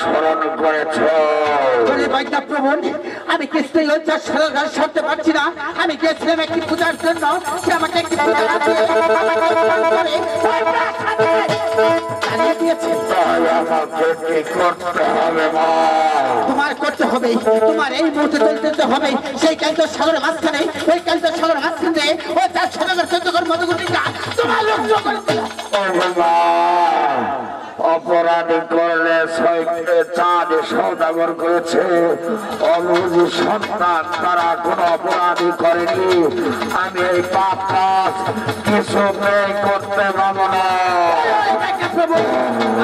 স্মরণ করেছ। আমি কৃষ্ণ লজ্জার সরতে পারছি না? আমি গিয়েছিলাম একটি পূজার জন্য। সে আমাকে একটি তোমার করতে হবে তোমার এই মুহূর্তে চলতে হবে। সেই ক্যান্সার সাগরের মাঝখানে ওই ক্যান্সার সাগরের মাঝখানে ও তার সাগর চন্দ্রকর মধুগুটিকা তোমার লক্ষ্য অপরাধী করলে চাঁদ সৌদাগর করেছে। অবুঝি সন্তান তারা কোনো অপরাধী করেনি। আমি এই পাপ কাজ কিছু করতে পারব না।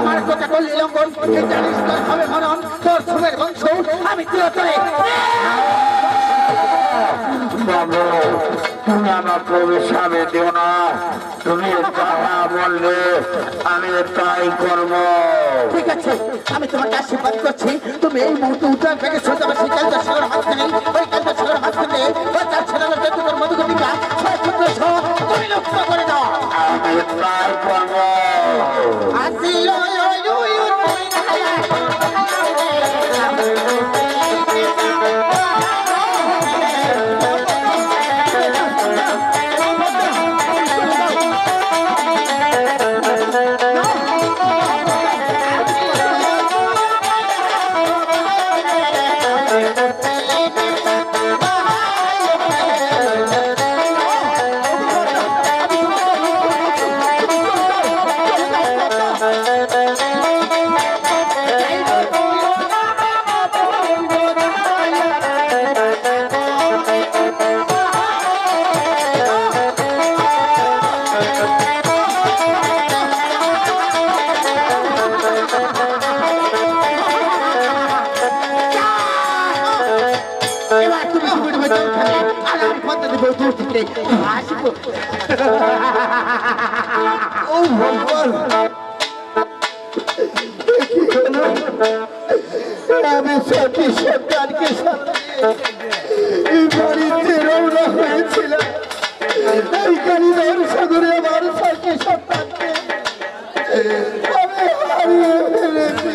আমার কথা করলে লঙ্ঘন জানিস তোর হবে মরণ তোর সুমের বংশ আমি চিরতরে। বাবু তুমি আমাকে অভিশাপে দিও না তুমি যাহা বললে আমি তাই করব ঠিক আছে আমি তোমাকে আশীর্বাদ করছি তুমি এই মুহূর্তে উদ্যান থেকে ছোট সেই ক্যান্সার সাগর মাঝখানে ওই ক্যান্সার সাগর মাঝখানে ওই তার ছেলে চন্দ্রকর মধুগুটিকা ছয় পুত্র সহ তুমি লক্ষ্য করে দাও আমি তাই করব আসিল এবার থেকে আসব ও ভগবান আমি সতী সরকারকে বাড়িতে রওনা হয়েছিলাম এই কালীদার সাগরে আমার সতী সন্তানকে আমি হারিয়ে ফেলেছি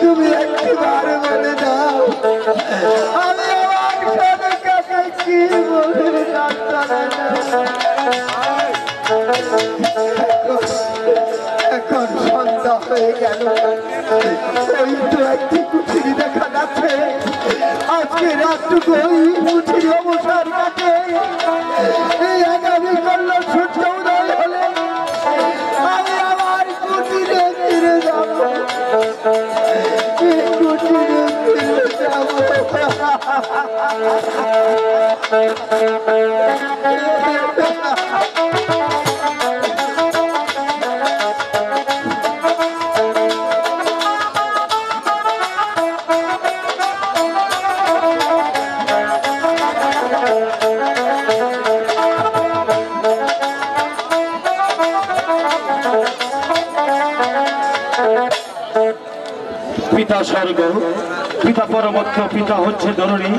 তুমি একটিবার বলে দাও আমি আমার সনিকাকে কি বলে এখন সন্ধ্যা হয়ে গেল ওই তো একটি কুঠিরি দেখা যাচ্ছে আজকে রাতটুকু ওই কুঠিরি অবসর কাটে এই আগামী কল্য এই কুটিরে যাব পিতা পরমত্ব পিতা হচ্ছে ধরণী।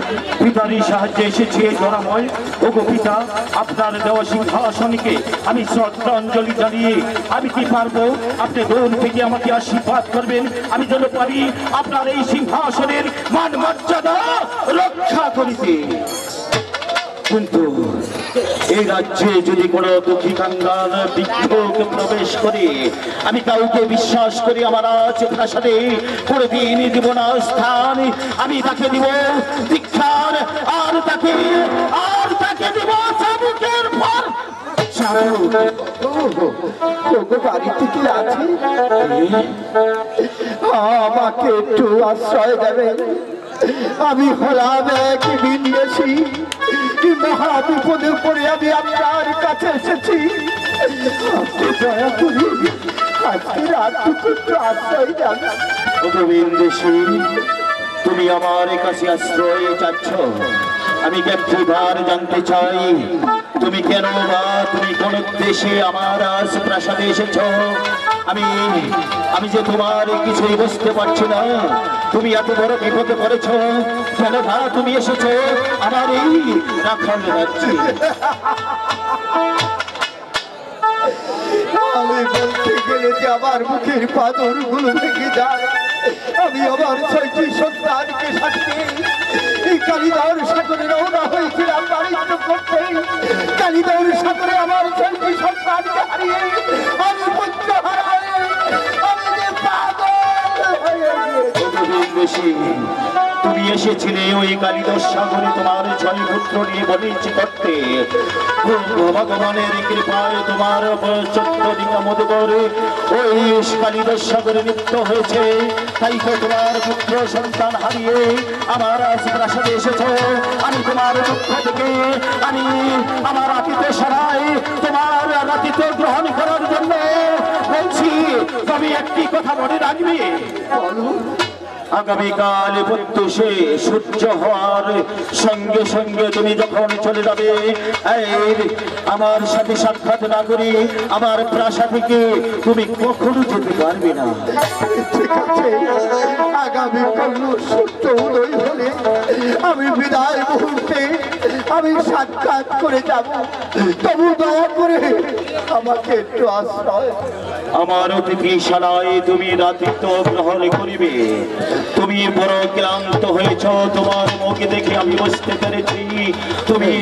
পিতারই সাহায্যে এসেছি এই ধরাময়। ওগো পিতা, আপনার দেওয়া সিংহাসনকে আমি শ্রদ্ধাঞ্জলি জানিয়ে আমি কি পারব? আপনি দৌড় থেকে আমাকে আশীর্বাদ করবেন। আমি যেন পারি আপনার এই সিংহাসনের মান মর্যাদা রক্ষা করিতে। কিন্তু এই রাজ্যে যদি কোনো দুঃখী কাঙ্গাল বিক্ষোভ প্রবেশ করে আমি কাউকে বিশ্বাস করি আমার আজ প্রাসাদে করে দিন দিব না স্থান আমি তাকে দিব দীক্ষার আর তাকে আর তাকে দিব চাবুকের পর আমাকে একটু আশ্রয় দেবে আমি হলাম এক বিদেশি মহা বিপদে পড়ে আমি আপনার কাছে এসেছি। তুমি আমার আমি ব্যক্তিভার জানতে চাই। তুমি কেন বা তুমি কোন দেশে আমার আজ প্রাসাদে এসেছ? আমি আমি যে তোমার কিছুই বুঝতে পারছি না। তুমি এত বড় বিপদে পড়েছ কেন বা তুমি এসেছ? আমার এই রাখাল রাজ্যে। আমি গেলে আমার মুখের পাথরগুলো যায়। আমি আমার ছয়টি সন্তানকে সাথে এই কালিদার সাগরে রওনা হয়েছিলাম বাণিজ্য করতে কালিদার সাগরে আমার সন্তানকে হারিয়ে আমি বেশি। তুমি এসেছিলে ওই কালিদর সাগরে তোমার ছয় পুত্র নিয়ে বলিছি করতে। ভগবানের কৃপায় তোমার চোদ্দ দিকা ওই কালিদর সাগরে লিপ্ত হয়েছে। তাই তো তোমার পুত্র সন্তান হারিয়ে আমার প্রাসাদে এসেছ। আমি তোমার দুঃখ থেকে, আমি আমার আতিথ্য সরাই তোমার আতিথ্য গ্রহণ করার জন্য বলছি, তবে একটি কথা মনে রাখবে। আগামীকাল প্রত্যুষে সূর্য হওয়ার সঙ্গে সঙ্গে তুমি যখন চলে যাবে এই আমার সাথে সাক্ষাৎ না করি আমার প্রাসা থেকে তুমি কখনো যেতে পারবে না। ঠিক আছে আগামী কাল উদয় হলে আমি বিদায় মুহূর্তে আমি সাক্ষাৎ করে যাব। তবু দয়া করে আমাকে একটু আশ্রয় আমার অতিথিশালায় তুমি রাতিত্ব গ্রহণ করিবে। তুমি বড় ক্লান্ত হয়েছ, তোমার মুখে দেখে আমি বুঝতে পেরেছি। তুমি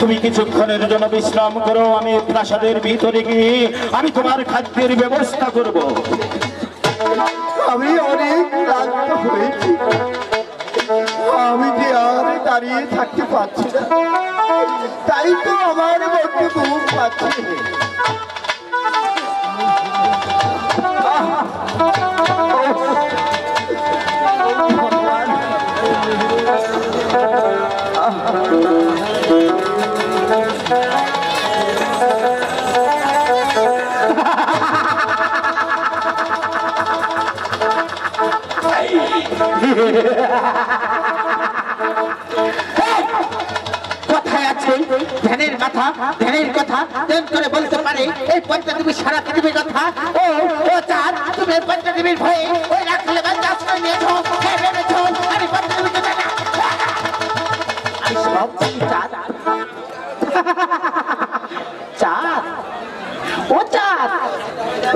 তুমি কিছুক্ষণের জন্য বিশ্রাম করো, আমি প্রাসাদের ভিতরে গিয়ে আমি তোমার খাদ্যের ব্যবস্থা করব। আমি অনেক ক্লান্ত হয়েছি। আমি যে আর দাঁড়িয়ে থাকতে পারছি না, তাই তো আমার মধ্যে ঘুম পাচ্ছে। কথায় আছে? ধ্যানের মাথা ধ্যানের কথা ধ্যান করে বলতে পারে। এই পঞ্চদেবী সারা পৃথিবীর কথা। ও ও চাঁদ, তুমি এই পঞ্চদেবীর ভয়ে ওই রাখালে বাচ্চা নিয়েছো। আমি পঞ্চদেবীকে জানি আমি সব চাঁদ ও চাঁদ চাঁদ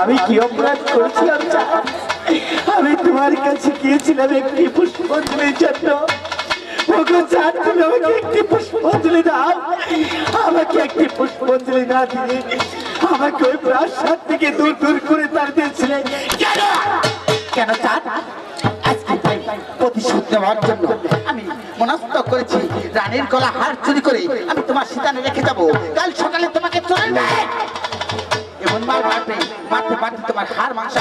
আমি কি অপরাধ করেছিলাম? আমি তোমার কাছে গিয়েছিলাম একটি পুষ্পাঞ্জলির জন্য। একটি পুষ্পাঞ্জলি দাও। আমাকে একটি পুষ্পাঞ্জলি না আমাকে ওই প্রাসাদ থেকে দূর দূর করে তার দিয়েছিলেন কেন? কেন চাঁদ প্রতিশোধ নেওয়ার জন্য আমি মনস্থ করেছি। রানীর গলা হার চুরি করে আমি তোমার সিদ্ধানে রেখে যাব। কাল সকালে তোমাকে চলে নেয় তোমার হার মাংস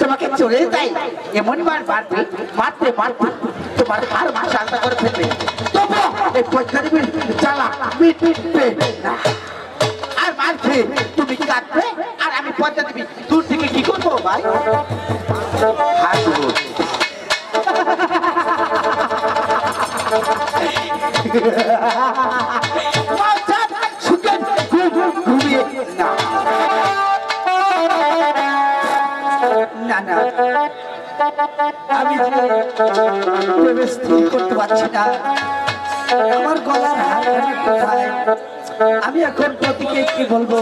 তোমাকে চলে যাই, এমন মার মারবে, মারতে মারতে তোমার হার মাস আলাদা করে ফেলবে। তবু এই দিবি জ্বালা মিটবে না। আর তুমি কাটবে আর আমি পয়সা দিবি। দূর থেকে কি করব ভাই? হাত। বাচ্চা, ঘুমিয়ে করতে পারছি না আমার গলার হারখানি কোথায় আমি এখন প্রতীকে কি বলব?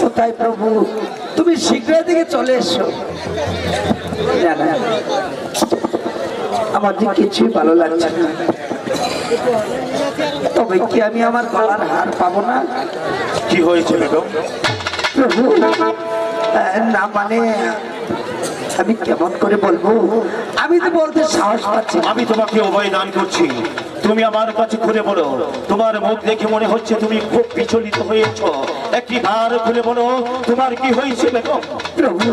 কোথায় প্রভু? তুমি শীঘ্রই দিকে চলে এসো। যে কিছুই ভালো লাগছে না। তবে কি আমি আমার গলার হার পাবো না? কি হয়েছে প্রভু না মানে আমি কেমন করে বলব? আমি তো বলতে সাহস পাচ্ছি আমি তোমাকে অভয় দান করছি। তুমি আমার কাছে খুলে বলো তোমার মুখ দেখে মনে হচ্ছে তুমি খুব বিচলিত হয়েছ। একটি বার খুলে বলো তোমার কি হয়েছে প্রভু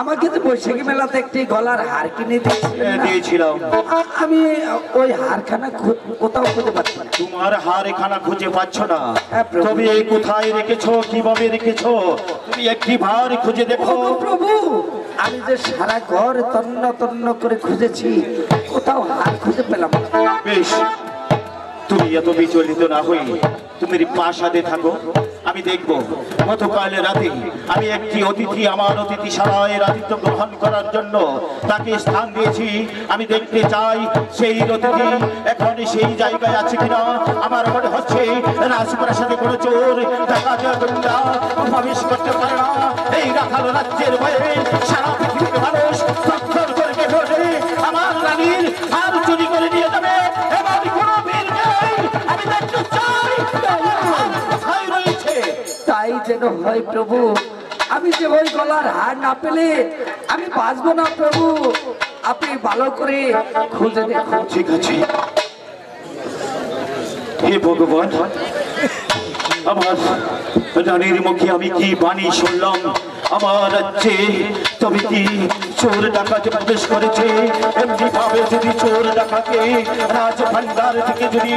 আমাকে তো বৈশাখী মেলাতে একটি গলার হার কিনে দিয়েছিলেন দিয়েছিলাম। আমি ওই হারখানা কোথাও খুঁজে পাচ্ছি না। তোমার হার এখানা খুঁজে পাচ্ছ না। হ্যাঁ। তবে এই কোথায় রেখেছো কীভাবে রেখেছো? তুমি একটি বার খুঁজে দেখো। প্রভু আমি যে সারা ঘর তন্ন তন্ন করে খুঁজেছি খুঁজে পেলাম বেশ, তুমি এত বিচলিত না হই তুমি প্রাসাদে থাকো, আমি দেখব। গতকাল রাতে আমি একটি অতিথি আমার অতিথিশালায় রাতিত্ব গ্রহণ করার জন্য তাকে স্থান দিয়েছি। আমি দেখতে চাই সেই অতিথি এখন সেই জায়গায় আছে কিনা। আমার মনে হচ্ছে রাজপ্রাসাদে কোনো চোর টাকা প্রবেশ করতে পারে না। এই রাখাল রাজ্যের ভয়ে সারা পৃথিবীর মানুষ আমার রানীর হার চুরি যেন হয় প্রভু। আমি যে ওই গলার হার না পেলে আমি বাঁচবো না প্রভু। আপনি ভালো করে খুঁজে দেখুন। ঠিক আছে। হে ভগবান, আমার রানীর মুখে আমি কি বাণী শুনলাম? আমার রাজ্যে তবে কি চোর ডাকাতে প্রবেশ করেছে। এমনি ভাবে যদি চোর ডাকাকে রাজ ভান্ডার থেকে যদি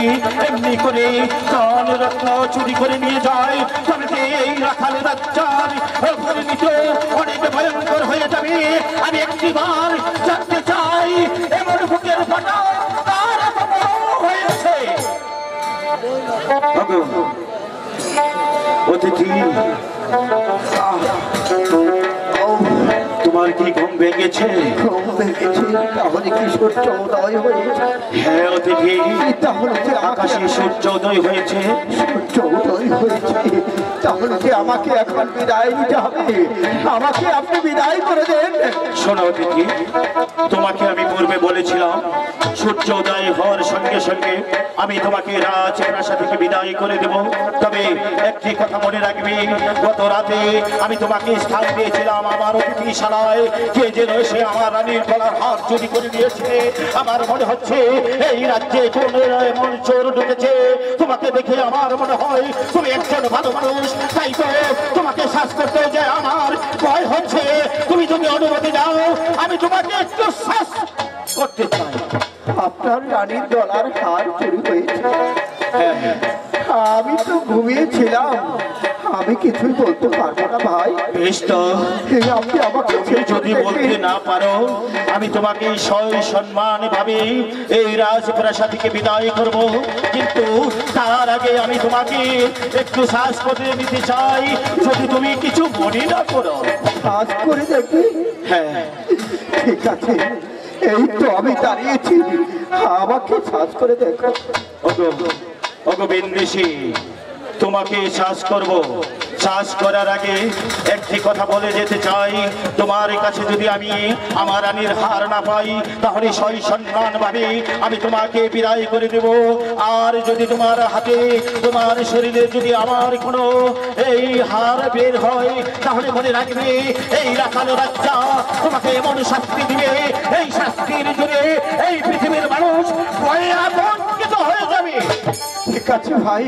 এমনি করে ধন রত্ন চুরি করে নিয়ে যায় তবে এই রাখাল রাজ্যার পরিণত অনেক ভয়ঙ্কর হয়ে যাবে। আমি একটিবার জানতে চাই, এমন বুকের ফাটা তার হয়েছে? অতিথি তোমার কি ঘুম ভেঙেছে? ঘুম ভেঙেছে। তাহলে কি সূর্য হয়েছে? হ্যাঁ অতিথি। তাহলে যে আকাশে সূর্যোদয় হয়েছে। তাহলে যে আমাকে এখন বিদায় নিতে হবে? আমাকে আপনি বিদায় করে দেন। শোনো অতিথি তোমাকে আমি পূর্বে বলেছিলাম সূর্য উদয় হওয়ার সঙ্গে সঙ্গে আমি তোমাকে রাজ প্রাসা থেকে বিদায় করে দেব। তবে একটি কথা মনে রাখবি গত রাতে আমি তোমাকে স্থান দিয়েছিলাম আমার অতিথিশালায়। কে যেন সে আমার রানীর গলার হাত চুরি করে নিয়েছে। আমার মনে হচ্ছে এই রাজ্যে কোন এমন চোর ঢুকেছে তোমাকে দেখে আমার মনে হয় তুমি একজন ভালো মানুষ। তাই তো তোমাকে শ্বাস করতে যে আমার ভয় হচ্ছে। তুমি যদি অনুমতি দাও আমি তোমাকে একটু শ্বাস করতে চাই। আপনার রানীর গলার হার চুরি হয়েছে। আমি তো ঘুমিয়েছিলাম। আমি কিছুই বলতে পারব না ভাই। বেশ তো। আপনি আমাকে তুমি যদি বলতে না পারো আমি তোমাকে সয় সম্মান ভাবে এই রাজপ্রাসাদ থেকে বিদায় করব। কিন্তু তার আগে আমি তোমাকে একটু শ্বাস করে নিতে চাই। যদি তুমি কিছু মনে না করো। কাজ করে দেখি হ্যাঁ। ঠিক আছে। এই তো আমি দাঁড়িয়েছি। আমাকে সাজ করে দেখো। ওগো তোমাকে শ্বাস করব। শ্বাস করার আগে একটি কথা বলে যেতে চাই। তোমার কাছে যদি আমি আমার রানীর হার না পাই, তাহলে সই সম্মান ভাবে আমি তোমাকে বিদায় করে দেব। আর যদি তোমার হাতে, তোমার শরীরে যদি আমার কোনো এই হার বের হয়, তাহলে মনে রাখবে, এই রাখালো রাজ্জা তোমাকে এমন শাস্তি দিবে। এই শাস্তির জুড়ে এই পৃথিবীর মানুষ হয়ে যাবে। ঠিক আছে ভাই।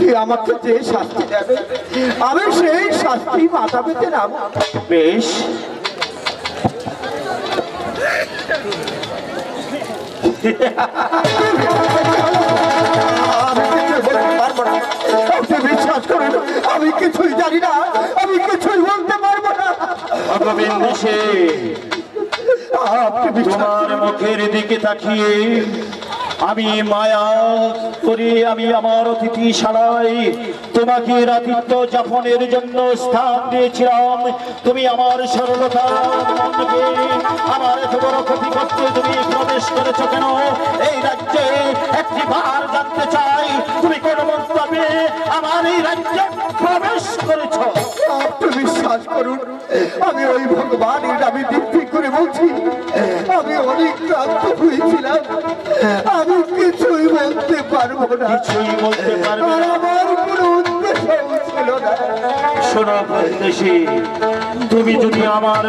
এ আমাকে যে শাস্তি দেবে আমি সেই শাস্তি মাথা পেতে নাম বেশ। আপনি বিশ্বাস করুন আমি কিছুই জানি না আমি কিছুই বলতে পারব না। তোমার মুখের দিকে তাকিয়ে আমি মায়া করে, আমি আমার অতিথি সারাই তোমাকে রাতিত্ব যাপনের জন্য স্থান দিয়েছিলাম। তুমি আমার সরলতা আমার এত বড় ক্ষতি করতে তুমি প্রবেশ করেছ কেন? এই রাজ্যে একটি বার জানতে চাই, তুমি কোন মন্তব্যে আমার এই রাজ্যে প্রবেশ করেছ? বিশ্বাস করুন। আমি ওই ভগবানের নামে দিব্যি করে বলছি। আমি অনেক ক্লান্ত হয়েছিলাম। আমি কিছুই বলতে পারব না। কিছুই বলতে পারবে না। আমার কোনো উদ্দেশ্য ছিল না। শোনো তুমি যদি আমার